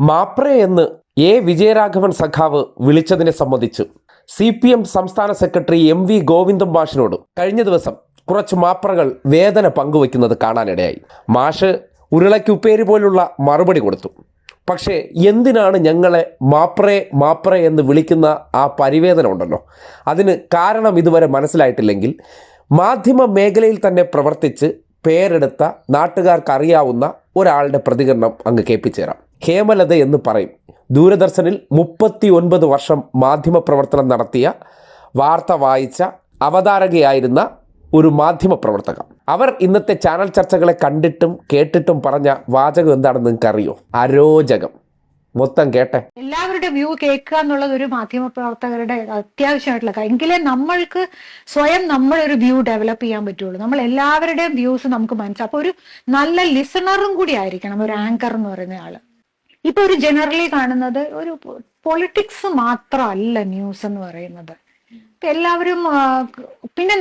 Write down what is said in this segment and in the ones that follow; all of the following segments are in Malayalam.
മാപ്രെ എന്ന് എ വിജയരാഘവൻ സഖാവ് വിളിച്ചതിനെ സംബന്ധിച്ച് സി പി എം സംസ്ഥാന സെക്രട്ടറി എം വി ഗോവിന്ദം മാഷിനോട് കഴിഞ്ഞ ദിവസം കുറച്ച് മാപ്രകൾ വേദന പങ്കുവെക്കുന്നത് കാണാനിടയായി. മാഷ് ഉരുളയ്ക്കുപ്പേരി പോലുള്ള മറുപടി കൊടുത്തു. പക്ഷേ എന്തിനാണ് ഞങ്ങളെ മാപ്രേ മാപ്രേ എന്ന് വിളിക്കുന്ന ആ പരിവേദന ഉണ്ടല്ലോ? അതിന് കാരണം ഇതുവരെ മനസ്സിലായിട്ടില്ലെങ്കിൽ മാധ്യമ മേഖലയിൽ തന്നെ പ്രവർത്തിച്ച് പേരെടുത്ത നാട്ടുകാർക്ക് അറിയാവുന്ന ഒരാളുടെ പ്രതികരണം അങ്ങ് കേൾപ്പിച്ചുതരാം. ഹേമലത എന്ന് പറയും. ദൂരദർശനിൽ മുപ്പത്തി ഒൻപത് വർഷം മാധ്യമപ്രവർത്തനം നടത്തിയ വാർത്ത വായിച്ച അവതാരകയായിരുന്ന ഒരു മാധ്യമ പ്രവർത്തക അവർ ഇന്നത്തെ ചാനൽ ചർച്ചകളെ കണ്ടിട്ടും കേട്ടിട്ടും പറഞ്ഞ വാചകം എന്താണെന്ന് നിങ്ങൾക്ക് അറിയോ അരോചകം. മൊത്തം കേട്ടെ. എല്ലാവരുടെ വ്യൂ കേൾക്കുക എന്നുള്ളത് ഒരു മാധ്യമ പ്രവർത്തകരുടെ അത്യാവശ്യമായിട്ടുള്ള എങ്കിലേ നമ്മൾക്ക് സ്വയം നമ്മളൊരു വ്യൂ ഡെവലപ്പ് ചെയ്യാൻ പറ്റുള്ളൂ. നമ്മൾ എല്ലാവരുടെയും വ്യൂസ് നമുക്ക് മനസ്സിലാവും അപ്പൊ ഒരു നല്ല ലിസണറും കൂടി ആയിരിക്കണം. ഒരു ആങ്കർ എന്ന് പറയുന്ന ആൾ. ഇപ്പൊ ഒരു ജനറലി കാണുന്നത് ഒരു പൊളിറ്റിക്സ് മാത്രമല്ല ന്യൂസ് എന്ന് പറയുന്നത്. എല്ലാവരും പിന്നെ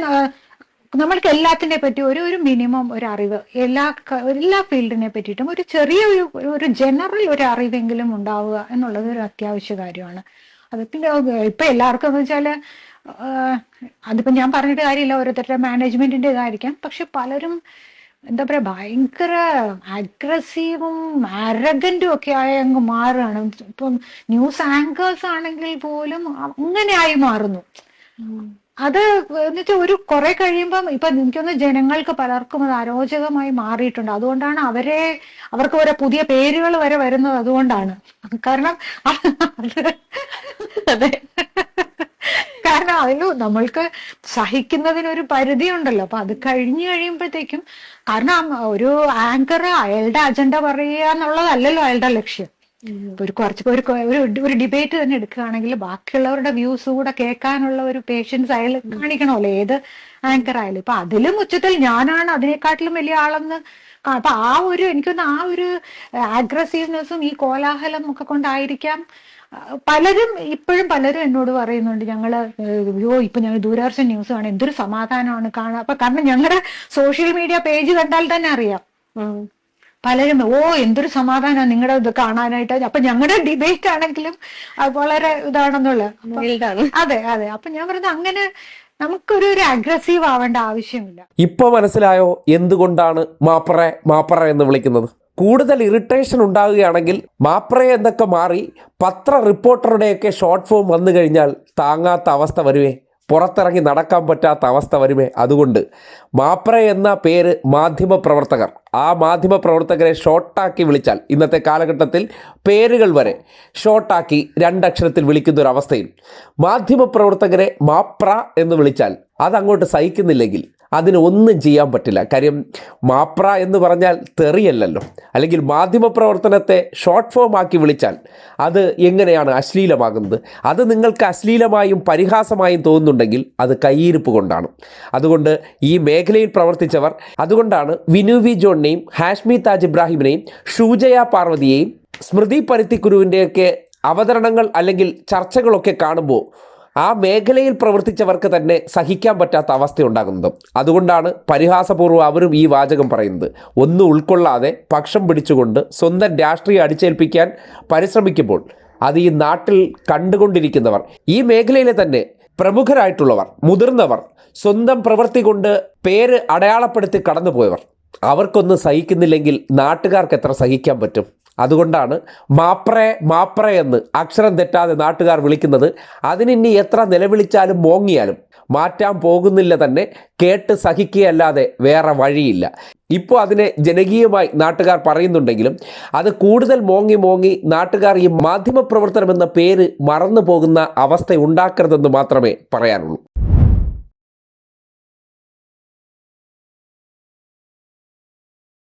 നമ്മൾക്ക് എല്ലാത്തിനെ പറ്റി ഒരു ഒരു മിനിമം ഒരു അറിവ് എല്ലാ എല്ലാ ഫീൽഡിനെ പറ്റിയിട്ടും ഒരു ചെറിയ ഒരു ഒരു ജനറൽ ഒരു അറിവെങ്കിലും ഉണ്ടാവുക എന്നുള്ളത് ഒരു അത്യാവശ്യ കാര്യമാണ്. അത് പിന്നെ ഇപ്പൊ എല്ലാവർക്കും എന്ന് വെച്ചാൽ അതിപ്പോ ഞാൻ പറഞ്ഞിട്ട് കാര്യമില്ല ഓരോരുത്തരുടെ മാനേജ്മെന്റിന്റെ ഇതായിരിക്കാം പക്ഷെ പലരും എന്താ പറയാ ഭയങ്കര അഗ്രസീവും അരഗന്റും ഒക്കെ ആയി അങ്ങ് മാറുകയാണ് ഇപ്പം ന്യൂസ് ആങ്കേഴ്സ് ആണെങ്കിൽ പോലും അങ്ങനെ ആയി മാറുന്നു. അത് എന്നുവെച്ചാൽ ഒരു കുറെ കഴിയുമ്പം ഇപ്പൊ എനിക്കൊന്ന് ജനങ്ങൾക്ക് പലർക്കും അത് അരോചകമായി മാറിയിട്ടുണ്ട്. അതുകൊണ്ടാണ് അവരെ അവർക്ക് ഓരോ പുതിയ പേരുകൾ വരെ വരുന്നത് അതുകൊണ്ടാണ്. കാരണം അതെ. അതിന് നമ്മൾക്ക് സഹിക്കുന്നതിനൊരു പരിധി ഉണ്ടല്ലോ അപ്പൊ അത് കഴിഞ്ഞു കഴിയുമ്പോഴത്തേക്കും കാരണം ഒരു ആങ്കർ അയാളുടെ അജണ്ട പറയുക എന്നുള്ളതല്ലല്ലോ അയാളുടെ ലക്ഷ്യം. ഒരു കുറച്ച് ഒരു ഒരു ഡിബേറ്റ് തന്നെ എടുക്കുകയാണെങ്കിൽ ബാക്കിയുള്ളവരുടെ വ്യൂസ് കൂടെ കേൾക്കാനുള്ള ഒരു പേഷ്യൻസ് അയാൾ കാണിക്കണമല്ലോ. ഏത് ആങ്കർ ആയാലും. ഇപ്പൊ അതിലും ഉച്ചത്തിൽ ഞാനാണ് അതിനെക്കാട്ടിലും വലിയ ആളെന്ന് അപ്പൊ ആ ഒരു എനിക്കൊന്ന് ആ ഒരു അഗ്രസീവ്നെസ്സും ഈ കോലാഹലം ഒക്കെ കൊണ്ടായിരിക്കാം പലരും ഇപ്പോഴും പലരും എന്നോട് പറയുന്നുണ്ട് ഞങ്ങൾ അയ്യോ ഇപ്പൊ ഞങ്ങൾ ദൂരദർശൻ ന്യൂസ് കാണാൻ എന്തൊരു സമാധാനമാണ് കാണാൻ. അപ്പൊ കാരണം ഞങ്ങളുടെ സോഷ്യൽ മീഡിയ പേജ് കണ്ടാൽ തന്നെ അറിയാം. പലരും ഓ എന്തൊരു സമാധാനമാണ് നിങ്ങളുടെ ഇത് കാണാനായിട്ട്. അപ്പൊ ഞങ്ങളുടെ ഡിബേറ്റ് ആണെങ്കിലും അത് വളരെ ഇതാണെന്നുള്ള. അതെ അതെ. അപ്പൊ ഞാൻ പറയുന്നത് അങ്ങനെ നമുക്കൊരു ഒരു അഗ്രസീവ് ആവേണ്ട ആവശ്യമില്ല. ഇപ്പൊ മനസ്സിലായോ എന്തുകൊണ്ടാണ് മാപ്പറ മാപ്പറ എന്ന് വിളിക്കുന്നത്? കൂടുതൽ ഇറിറ്റേഷൻ ഉണ്ടാകുകയാണെങ്കിൽ മാപ്ര എന്നൊക്കെ മാറി പത്ര റിപ്പോർട്ടറുടെയൊക്കെ ഷോർട്ട് ഫോം വന്നു കഴിഞ്ഞാൽ താങ്ങാത്ത അവസ്ഥ വരുമേ പുറത്തിറങ്ങി നടക്കാൻ പറ്റാത്ത അവസ്ഥ വരുമേ അതുകൊണ്ട് മാപ്ര എന്ന പേര് മാധ്യമ പ്രവർത്തകർ. ആ മാധ്യമ പ്രവർത്തകരെ ഷോർട്ടാക്കി വിളിച്ചാൽ ഇന്നത്തെ കാലഘട്ടത്തിൽ പേരുകൾ വരെ ഷോർട്ടാക്കി രണ്ടക്ഷരത്തിൽ വിളിക്കുന്ന ഒരു അവസ്ഥയിൽ മാധ്യമ പ്രവർത്തകരെ മാപ്ര എന്ന് വിളിച്ചാൽ അതങ്ങോട്ട് സഹിക്കുന്നില്ലെങ്കിൽ അതിന് ഒന്നും ചെയ്യാൻ പറ്റില്ല. കാര്യം മാപ്ര എന്ന് പറഞ്ഞാൽ തെറിയല്ലല്ലോ. അല്ലെങ്കിൽ മാധ്യമ പ്രവർത്തനത്തെ ഷോർട്ട് ഫോം ആക്കി വിളിച്ചാൽ അത് എങ്ങനെയാണ് അശ്ലീലമാകുന്നത്? അത് നിങ്ങൾക്ക് അശ്ലീലമായും പരിഹാസമായും തോന്നുന്നുണ്ടെങ്കിൽ അത് കയ്യിരിപ്പ് കൊണ്ടാണ്. അതുകൊണ്ട് ഈ മേഖലയിൽ പ്രവർത്തിച്ചവർ അതുകൊണ്ടാണ് വിനു വി ജോണിനെയും ഹാഷ്മി താജ് ഇബ്രാഹിമിനെയും ഷൂജയ പാർവതിയെയും സ്മൃതി പരുത്തിക്കുരുവിന്റെയൊക്കെ അവതരണങ്ങൾ അല്ലെങ്കിൽ ചർച്ചകളൊക്കെ കാണുമ്പോൾ ആ മേഖലയിൽ പ്രവർത്തിച്ചവർക്ക് തന്നെ സഹിക്കാൻ പറ്റാത്ത അവസ്ഥ ഉണ്ടാകുന്നത് അതുകൊണ്ടാണ് പരിഹാസപൂർവം അവരും ഈ വാചകം പറയുന്നത്. ഒന്നും ഉൾക്കൊള്ളാതെ പക്ഷം പിടിച്ചുകൊണ്ട് സ്വന്തം രാഷ്ട്രീയം അടിച്ചേൽപ്പിക്കാൻ പരിശ്രമിക്കുമ്പോൾ അത് ഈ നാട്ടിൽ കണ്ടുകൊണ്ടിരിക്കുന്നവർ ഈ മേഖലയിലെ തന്നെ പ്രമുഖരായിട്ടുള്ളവർ മുതിർന്നവർ സ്വന്തം പ്രവൃത്തി കൊണ്ട് പേര് അടയാളപ്പെടുത്തി കടന്നുപോയവർ അവർക്കൊന്നും സഹിക്കുന്നില്ലെങ്കിൽ നാട്ടുകാർക്ക് എത്ര സഹിക്കാൻ പറ്റും? അതുകൊണ്ടാണ് മാപ്രേ മാപ്രേ എന്ന് അക്ഷരം തെറ്റാതെ നാട്ടുകാർ വിളിക്കുന്നത്. അതിനിനി എത്ര നിലവിളിച്ചാലും മോങ്ങിയാലും മാറ്റാൻ പോകുന്നില്ല തന്നെ കേട്ട് സഹിക്കുകയല്ലാതെ വേറെ വഴിയില്ല. ഇപ്പോൾ അതിനെ ജനകീയമായി നാട്ടുകാർ പറയുന്നുണ്ടെങ്കിലും അത് കൂടുതൽ മോങ്ങി മോങ്ങി നാട്ടുകാർ ഈ മാധ്യമപ്രവർത്തനം എന്ന പേര് മറന്നു പോകുന്ന അവസ്ഥ ഉണ്ടാക്കരുതെന്ന് മാത്രമേ പറയാനുള്ളൂ.